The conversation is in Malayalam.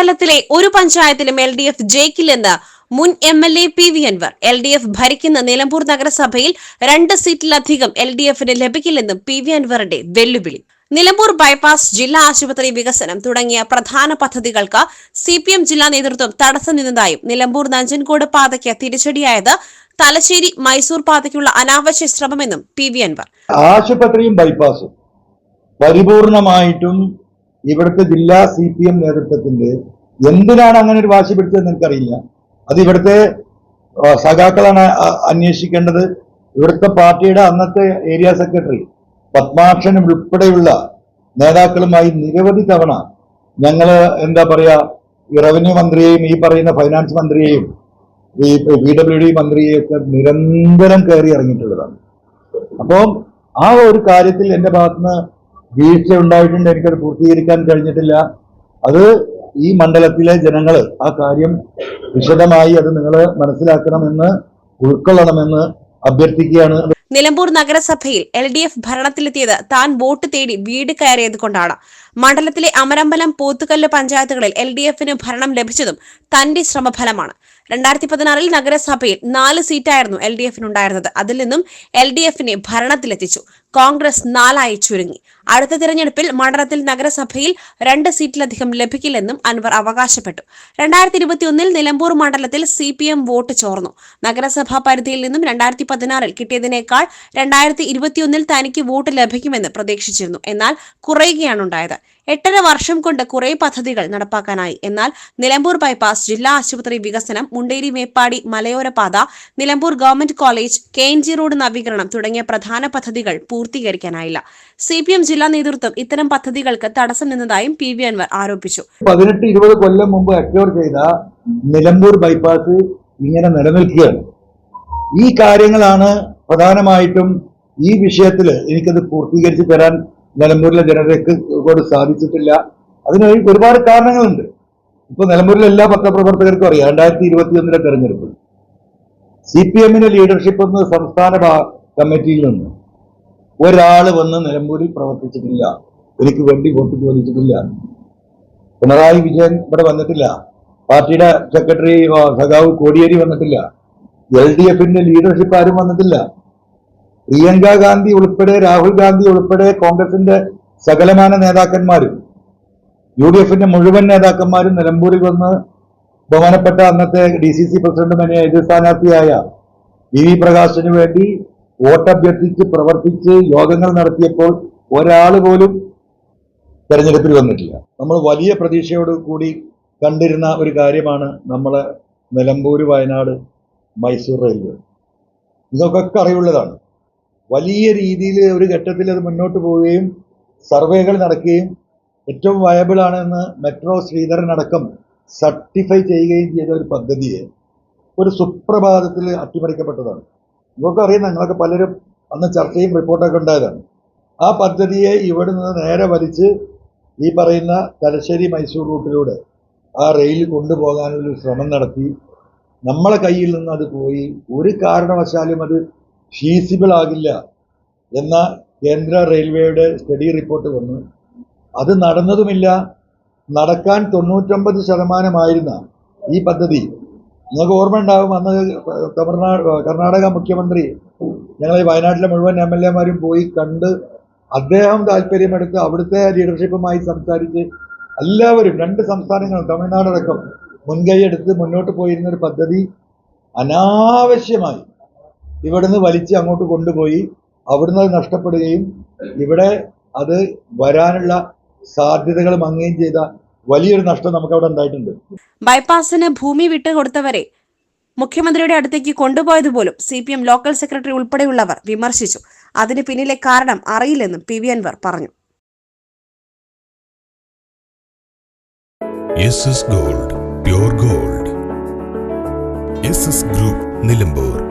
മണ്ഡലത്തിലെ ഒരു പഞ്ചായത്തിലും എൽ ഡി എഫ് ജയിക്കില്ലെന്ന് മുൻ M L A P V Anwar. L D F ഭരിക്കുന്ന നിലമ്പൂർ നഗരസഭയിൽ രണ്ട് സീറ്റിലധികം എൽ ഡി എഫിന് ലഭിക്കില്ലെന്നും പി വി അൻവറിന്റെ വെല്ലുവിളി. നിലമ്പൂർ ബൈപ്പാസ് ജില്ലാ ആശുപത്രി വികസനം തുടങ്ങിയ പ്രധാന പദ്ധതികൾക്ക് സി പി എം ജില്ലാ നേതൃത്വം തടസ്സം നിന്നതായും നിലമ്പൂർ നഞ്ചൻകോട് പാതയ്ക്ക് തിരിച്ചടിയായത് തലശ്ശേരി മൈസൂർ പാതയ്ക്കുള്ള അനാവശ്യ ശ്രമമെന്നും പി വി അൻവർ. ആശുപത്രിയും ബൈപ്പാസും പരിപൂർണമായിട്ടും ഇവിടുത്തെ ജില്ലാ സി പി എം നേതൃത്വത്തിന്റെ എന്തിനാണ് അങ്ങനെ ഒരു വാശി പിടിച്ചതെന്ന് എനിക്കറിയില്ല അത് ഇവിടുത്തെ സഖാക്കളാണ് അന്വേഷിക്കേണ്ടത്. ഇവിടുത്തെ പാർട്ടിയുടെ അന്നത്തെ ഏരിയ സെക്രട്ടറി പത്മാക്ഷൻ ഉൾപ്പെടെയുള്ള നേതാക്കളുമായി നിരവധി തവണ ഞങ്ങൾ എന്താ പറയാ ഈ റവന്യൂ മന്ത്രിയെയും ഈ പറയുന്ന ഫൈനാൻസ് മന്ത്രിയെയും ഈ പി ഡബ്ല്യു ഡി മന്ത്രിയെയും ഒക്കെ നിരന്തരം കയറി ഇറങ്ങിയിട്ടുള്ളതാണ്. അപ്പോൾ ആ ഒരു കാര്യത്തിൽ എന്റെ ഭാഗത്തുനിന്ന് വീഴ്ച ഉണ്ടായിട്ടുണ്ട് എനിക്കത് പൂർത്തീകരിക്കാൻ കഴിഞ്ഞിട്ടില്ല. അത് ഈ മണ്ഡലത്തിലെ ജനങ്ങൾ ആ കാര്യം വിശദമായി അത് നിങ്ങൾ മനസ്സിലാക്കണമെന്ന് ഉൾക്കൊള്ളണമെന്ന് അഭ്യർത്ഥിക്കുകയാണ്. നിലമ്പൂർ നഗരസഭയിൽ എൽ ഡി എഫ് ഭരണത്തിലെത്തിയത് താൻ വോട്ട് തേടി വീട് കയറിയത് കൊണ്ടാണ്. മണ്ഡലത്തിലെ അമരമ്പലം പോത്തുകല്ല് പഞ്ചായത്തുകളിൽ എൽ ഡി എഫിന് ഭരണം ലഭിച്ചതും തന്റെ ശ്രമഫലമാണ്. രണ്ടായിരത്തി പതിനാറിൽ നഗരസഭയിൽ നാല് സീറ്റായിരുന്നു എൽ ഡി എഫിനുണ്ടായിരുന്നത്. അതിൽ നിന്നും എൽ ഡി എഫിനെ ഭരണത്തിലെത്തിച്ചു. കോൺഗ്രസ് നാലായി ചുരുങ്ങി. അടുത്ത തിരഞ്ഞെടുപ്പിൽ മണ്ഡലത്തിൽ നഗരസഭയിൽ രണ്ട് സീറ്റിലധികം ലഭിക്കില്ലെന്നും അൻവർ അവകാശപ്പെട്ടു. രണ്ടായിരത്തി ഇരുപത്തിയൊന്നിൽ നിലമ്പൂർ മണ്ഡലത്തിൽ സി പി എം വോട്ട് ചോർന്നു. നഗരസഭാ പരിധിയിൽ നിന്നും രണ്ടായിരത്തി പതിനാറിൽ കിട്ടിയതിനേക്കാൾ രണ്ടായിരത്തി ഇരുപത്തിയൊന്നിൽ തനിക്ക് വോട്ട് ലഭിക്കുമെന്ന് പ്രതീക്ഷിച്ചിരുന്നു. എന്നാൽ കുറയുകയാണ് ഉണ്ടായത്. എട്ടര വർഷം കൊണ്ട് കുറെ പദ്ധതികൾ നടപ്പാക്കാനായി. എന്നാൽ നിലമ്പൂർ ബൈപ്പാസ് ജില്ലാ ആശുപത്രി വികസനം മുണ്ടേരി മേപ്പാടി മലയോര പാത Nilambur government college K N G road നവീകരണം തുടങ്ങിയ പ്രധാന പദ്ധതികൾ പൂർത്തീകരിക്കാനായില്ല. സി പി എം ജില്ലാ നേതൃത്വം ഇത്തരം പദ്ധതികൾക്ക് തടസ്സം നിന്നതായും പി വി അൻവർ ആരോപിച്ചു. പതിനെട്ട് ഇരുപത് കൊല്ലം മുമ്പ് അക്യൂർ ചെയ്ത നിലമ്പൂർ ബൈപ്പാസ് ഇങ്ങനെ നിലനിൽക്കുകയാണ്. ഈ കാര്യങ്ങളാണ് പ്രധാനമായിട്ടും ഈ വിഷയത്തിൽ എനിക്കത് പൂർത്തീകരിച്ച് തരാൻ നിലമ്പൂരിലെ ജനതയ്ക്ക് സാധിച്ചിട്ടില്ല. അതിന് ഒരുപാട് കാരണങ്ങളുണ്ട്. ഇപ്പൊ നിലമ്പൂരിലെ എല്ലാ പത്രപ്രവർത്തകർക്കും അറിയാം രണ്ടായിരത്തി ഇരുപത്തി ഒന്നിലെ തെരഞ്ഞെടുപ്പ്. സി പി എമ്മിന്റെ ലീഡർഷിപ്പ് എന്ന് സംസ്ഥാന കമ്മിറ്റിയിൽ നിന്ന്. ഒരാൾ വന്ന് നിലമ്പൂരിൽ പ്രവർത്തിച്ചിട്ടില്ല. എനിക്ക് വേണ്ടി വോട്ട് ചോദിച്ചിട്ടില്ല. പിണറായി വിജയൻ ഇവിടെ വന്നിട്ടില്ല. പാർട്ടിയുടെ സെക്രട്ടറി സഖാവ് കോടിയേരി വന്നിട്ടില്ല. എൽ ഡി എഫിന്റെ ലീഡർഷിപ്പ് ആരും വന്നിട്ടില്ല. പ്രിയങ്ക ഗാന്ധി ഉൾപ്പെടെ രാഹുൽ ഗാന്ധി ഉൾപ്പെടെ കോൺഗ്രസിന്റെ സകലമാന നേതാക്കന്മാരും യു ഡി എഫിന്റെ മുഴുവൻ നേതാക്കന്മാരും നിലമ്പൂരിൽ വന്ന് ബഹുമാനപ്പെട്ട അന്നത്തെ ഡി സി സി പ്രസിഡന്റും എന്നെ എതിർ സ്ഥാനാർത്ഥിയായ വി വി പ്രകാശിന് വേണ്ടി വോട്ടഭ്യർത്ഥിച്ച് പ്രവർത്തിച്ച് യോഗങ്ങൾ നടത്തിയപ്പോൾ ഒരാൾ പോലും തെരഞ്ഞെടുപ്പിൽ വന്നിട്ടില്ല. നമ്മൾ വലിയ പ്രതീക്ഷയോട് കൂടി കണ്ടിരുന്ന ഒരു കാര്യമാണ് നമ്മളെ നിലമ്പൂർ വയനാട് മൈസൂർ റെയിൽവേ. ഇതൊക്കെ അറിവുള്ളതാണ് വലിയ രീതിയിൽ ഒരു ഘട്ടത്തിൽ അത് മുന്നോട്ട് പോവുകയും സർവേകൾ നടക്കുകയും ഏറ്റവും വയബിൾ ആണെന്ന് മെട്രോ ശ്രീധരൻ അടക്കം സർട്ടിഫൈ ചെയ്യുകയും ചെയ്ത ഒരു പദ്ധതിയെ ഒരു സുപ്രഭാതത്തിൽ അട്ടിമറിക്കപ്പെട്ടതാണ്. നിങ്ങൾക്ക് അറിയുന്ന ഞങ്ങളൊക്കെ പലരും അന്ന് ചർച്ചയും റിപ്പോർട്ടൊക്കെ ഉണ്ടായതാണ്. ആ പദ്ധതിയെ ഇവിടെ നിന്ന് നേരെ വലിച്ച് ഈ പറയുന്ന തലശ്ശേരി മൈസൂർ റൂട്ടിലൂടെ ആ റെയിൽ കൊണ്ടുപോകാനൊരു ശ്രമം നടത്തി. നമ്മളെ കയ്യിൽ നിന്ന് അത് പോയി. ഒരു കാരണവശാലും അത് ഫീസിബിൾ ആകില്ല എന്ന കേന്ദ്ര റെയിൽവേയുടെ സ്റ്റഡി റിപ്പോർട്ട് വന്നു. അത് നടന്നതുമില്ല. നടക്കാൻ തൊണ്ണൂറ്റൊമ്പത് ശതമാനമായിരുന്ന ഈ പദ്ധതി നിങ്ങൾക്ക് ഓർമ്മ ഉണ്ടാവും. അന്ന് തമിഴ്നാട് കർണാടക മുഖ്യമന്ത്രി ഞങ്ങളെ വയനാട്ടിലെ മുഴുവൻ എം എൽ എമാരും പോയി കണ്ട് അദ്ദേഹം താല്പര്യമെടുത്ത് അവിടുത്തെ ലീഡർഷിപ്പുമായി സംസാരിച്ച് എല്ലാവരും രണ്ട് സംസ്ഥാനങ്ങളും തമിഴ്നാടടക്കം മുൻകൈയെടുത്ത് മുന്നോട്ട് പോയിരുന്നൊരു പദ്ധതി അനാവശ്യമായി ഇവിടുന്ന് വലിച്ച് അങ്ങോട്ട് കൊണ്ടുപോയി അവിടുന്ന് അത് നഷ്ടപ്പെടുകയും ഇവിടെ അത് വരാനുള്ള സാധ്യതകൾ മങ്ങുകയും ചെയ്ത വലിയൊരു നഷ്ടം നമുക്ക് അവിടെ ഉണ്ടായിട്ടുണ്ട്. ബൈപ്പാസിന് ഭൂമി വിട്ട് കൊടുത്തവരെ മുഖ്യമന്ത്രിയുടെ അടുത്തേക്ക് കൊണ്ടുപോയതുപോലും C P M local secretary ഉൾപ്പെടെയുള്ളവർ വിമർശിച്ചു. അതിന് പിന്നിലെ കാരണം അറിയില്ലെന്നും പി വി അൻവർ പറഞ്ഞു. Gold pure gold. Group Nilambur.